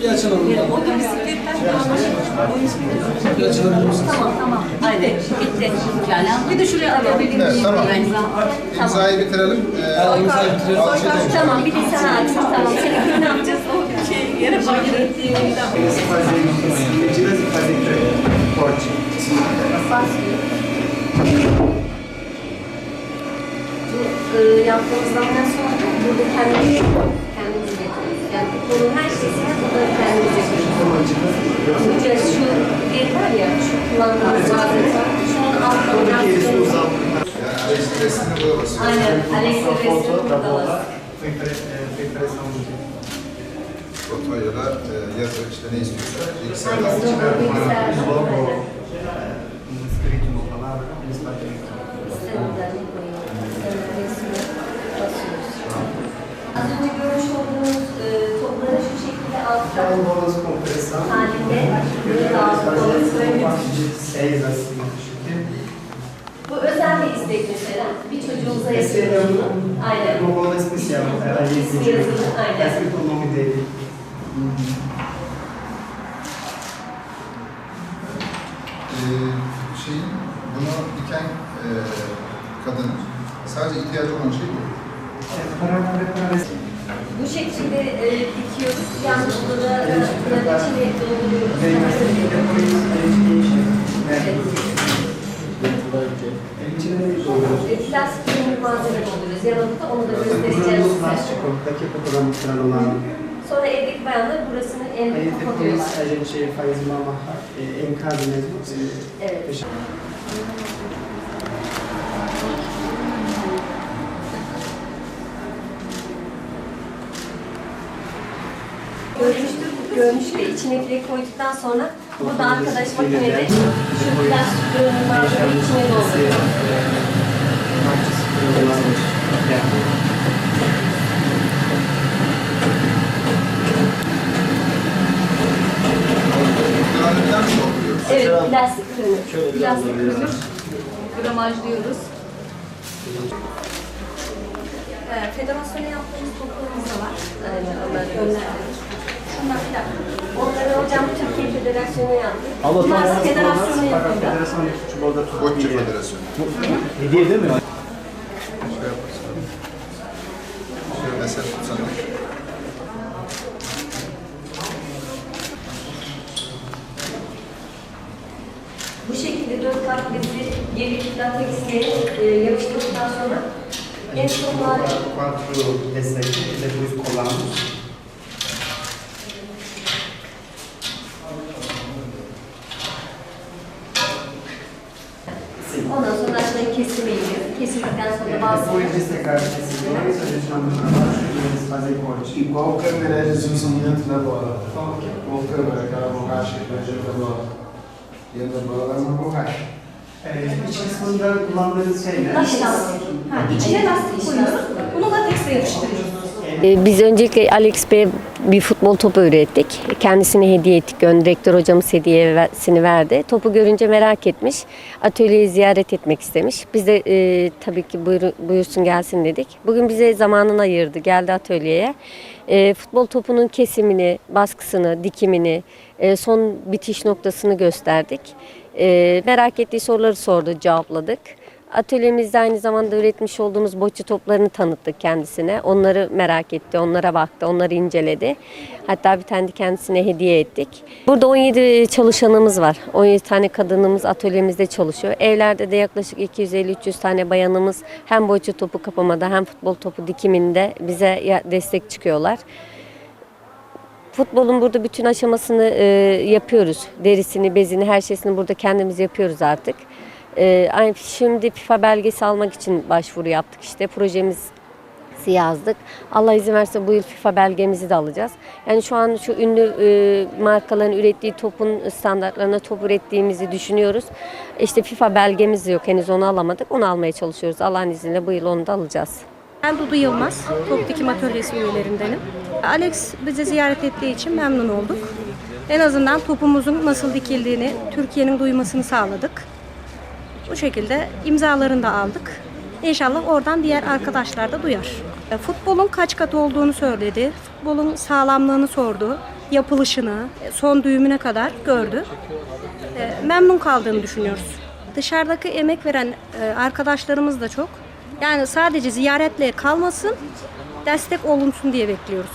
Bir açalım. Orada bisikletten Bir açalım. Tamam tamam. Hadi bitti. Yani bir de şuraya alabilirim. Evet, tamam. İmzayı bitirelim. Ee, imzayı bitirelim. Şey tamam bir de sana atsın. Tamam. Seni ne yapacağız? O şey yere bakıyor. Biraz ifade ettirelim. Porçin. Basmıyor. E, yaptığımızdan sonra burada kendimiz kendimiz yapıyoruz. Yani bu konunun her şeysini burada kendimiz yapıyoruz. Önce şu deri var ya, şu kullandığımız var. Şunun altına biraz Yani Alex'in resmini bulamazsın. Aynen, Alex'in Uma resmi foto da burada do Foto ya da e, yazı işte ne istiyorsa bilgisayardan logo, çıkar. Assim, acho que. Bu özel bir istek mesela. Bir çocuğumuza yapıyoruz. um, Aynen. bola especial. Existe. Yazılı, aynen. O nome dele. Ee, şeyin bunu diken e, kadının sadece ihtiyacı olan şey bu. Bu şekilde e, dikiyoruz. Yalnız burada burada içine dolduruyoruz. Mostrar no lado. Sonra evdeki bayanlar burasını en Aí kapatıyorlar. depois a gente faz uma amarra eh, em casa mesmo. eh, Evet. Görmüştür, görmüş ve içine bile koyduktan sonra burada arkadaş makinede şu plastik ürünün malzemeyi içine dolduruyor. Evet, plastik ürünü. Plastik ürünü gramajlıyoruz. Ee, federasyona yaptığımız toplarımız da var. Aynen, onlar gönderdik. Şunlar bir dakika. Onları hocam Türkiye Federasyonu yaptı. Bunlar federasyonu Para a yapıldı. Bocce Turquia. Federasyonu. Hediye değil mi? Bu şekilde dört kat bizi geri lateksle e, yapıştırdıktan sonra en sonları Quatro esse aqui, depois colamos. ondan sonra aşağıya kesime iniyor. Kesildikten sonra bazı Depois de secar esses dois, a gente manda para baixo e eles fazem corte. Igual câmera eles usam dentro da bola. Qual câmera? Aquela borracha que vai dentro da bola. Dentro da bola vai uma borracha. É, içerisinde kullandığınız şey ne? Ha, içine lastik koyuyoruz. Bunu lateksle yapıştırıyoruz. Ee, Biz öncelikle Alex Bey'e bir futbol topu ürettik. Kendisine hediye ettik. Ön direktör hocamız hediyesini verdi. Topu görünce merak etmiş. Atölyeyi ziyaret etmek istemiş. Biz de e, tabii ki buyur, buyursun gelsin dedik. Bugün bize zamanını ayırdı. Geldi atölyeye. E, futbol topunun kesimini, baskısını, dikimini, e, son bitiş noktasını gösterdik. E, merak ettiği soruları sordu, cevapladık. Atölyemizde aynı zamanda üretmiş olduğumuz boçu toplarını tanıttık kendisine. Onları merak etti, onlara baktı, onları inceledi. Hatta bir tane de kendisine hediye ettik. Burada 17 çalışanımız var. 17 tane kadınımız atölyemizde çalışıyor. Evlerde de yaklaşık 250-300 tane bayanımız hem boçu topu kapamada hem futbol topu dikiminde bize destek çıkıyorlar. Futbolun burada bütün aşamasını e, yapıyoruz. Derisini, bezini, her şeysini burada kendimiz yapıyoruz artık. E, aynı şimdi FIFA belgesi almak için başvuru yaptık işte. Projemizi yazdık. Allah izin verse bu yıl FIFA belgemizi de alacağız. Yani şu an şu ünlü e, markaların ürettiği topun standartlarına top ürettiğimizi düşünüyoruz. İşte FIFA belgemiz yok. Henüz onu alamadık. Onu almaya çalışıyoruz. Allah'ın izniyle bu yıl onu da alacağız. Ben Dudu Yılmaz, Top Dikim Atölyesi üyelerindenim. Alex bizi ziyaret ettiği için memnun olduk. En azından topumuzun nasıl dikildiğini Türkiye'nin duymasını sağladık. Bu şekilde imzalarını da aldık. İnşallah oradan diğer arkadaşlar da duyar. E, Futbolun kaç kat olduğunu söyledi. Futbolun sağlamlığını sordu. Yapılışını, e, son düğümüne kadar gördü. E, Memnun kaldığını düşünüyoruz. Dışarıdaki emek veren arkadaşlarımız da çok. Yani sadece ziyaretle kalmasın, destek olunsun diye bekliyoruz.